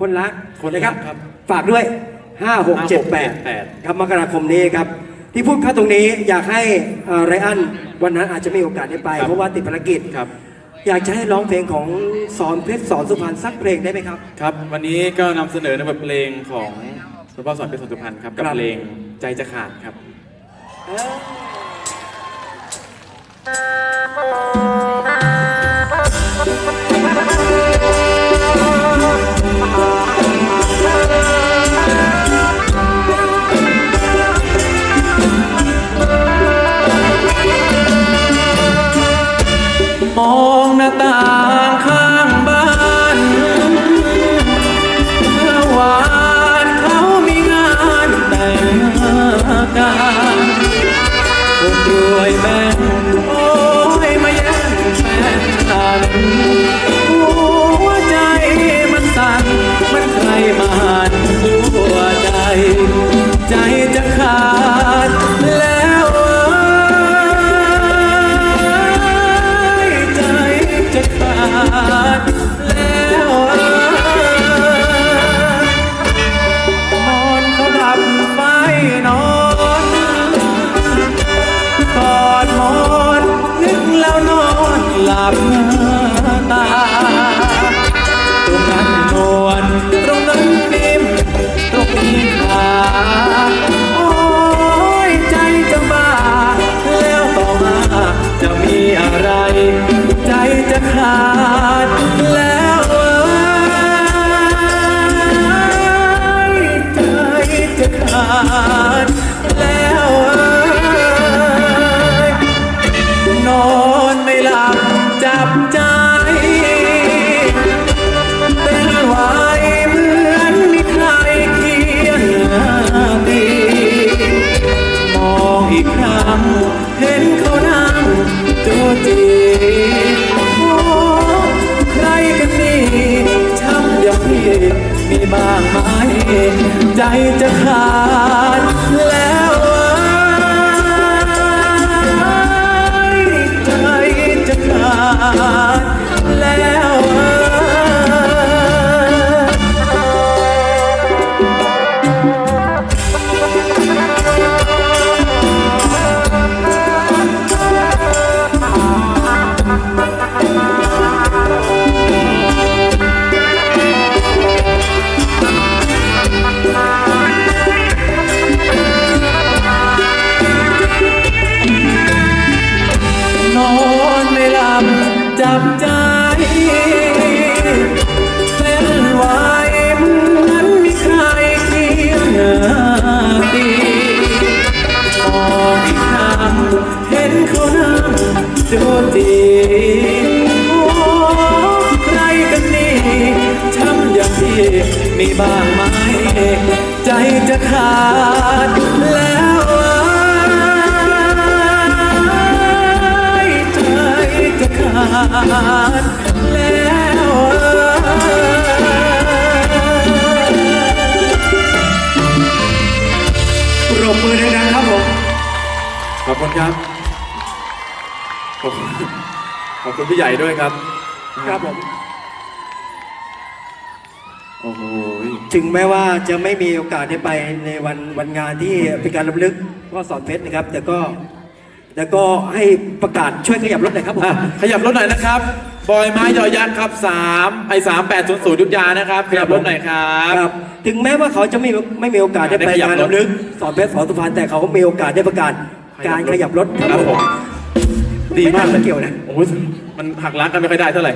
คนรักคนรักนะครับครับฝากด้วย 5 6 7 5678 8ครับมกราคมนี้ครับ ที่พูดเข้าตรงนี้อยากให้เอ่อไรอันวันนั้นอาจจะไม่มีโอกาสได้ไป ครับ เพราะว่าติดภารกิจ ครับ อยากจะให้ร้องเพลงของสอนเพชรสอนสุพรรณสักเพลงได้ไหมครับ ครับ วันนี้ก็นำเสนอในบทเพลงของหลวงพ่อสอนเพชรสุพรรณครับ กับครับ เพลงใจจะขาดครับ มองหน้าต่างข้างบ้านเมื่อวานเขามีงานแต่งงานคนรวยแบ่งโอ้ยมาแย่งแฟนฉันหัวใจมันสั่นมันใครมาหันหัวใจใจ บตา ตรงนั้นนวลตรงนั้นนิ่มตรงนี้ขาดโอ้ยใจจะบ้าแล้วต่อมาจะมีอะไร ใจจะขาดำเห็นเขานั่งจูจีโอ้ใครกันนี่ช้ำอย่างพี่มีบ้างไหมใจจะขาด บใจเต้นไหวเหมือนมีใครเคียงตีมองอีกครั้งเห็นเขานั่งดูดีโอ้ใครกันนี่ช้ำอย่างที่มีบ้างไหมใจจะขาดาดแล้วเอ้ยปรบมือดังๆครับผม ขอบคุณครับ ขอบคุณขอบคุณพี่ใหญ่ด้วยครับ ครับผม โอ้โห ถึงแม้ว่าจะไม่มีโอกาสได้ไปในวันวันงานที่เป็นการรำลึกพ่อสอนเพชรนะครับ แต่ก็ แต่ก็ให้ประกาศช่วยขยับรถหน่อยครับผม อะขยับรถหน่อยนะครับ บอยไม้ยอยักษ์ครับ3ไอ3800ยุทธยานะครับ ขยับรถหน่อยครับ ครับถึงแม้ว่าเขาจะไม่ไม่มีโอกาสได้ไปได้ขยับงานรถรำลึกสอนเพชรสอนสุพรรณแต่เขามีโอกาสได้ประกาศการขยับรถครับผมดีมากไม่น่าเกี่ยวนะ โอ้โหมันหักล้างกันไม่ค่อยได้เท่าไหร่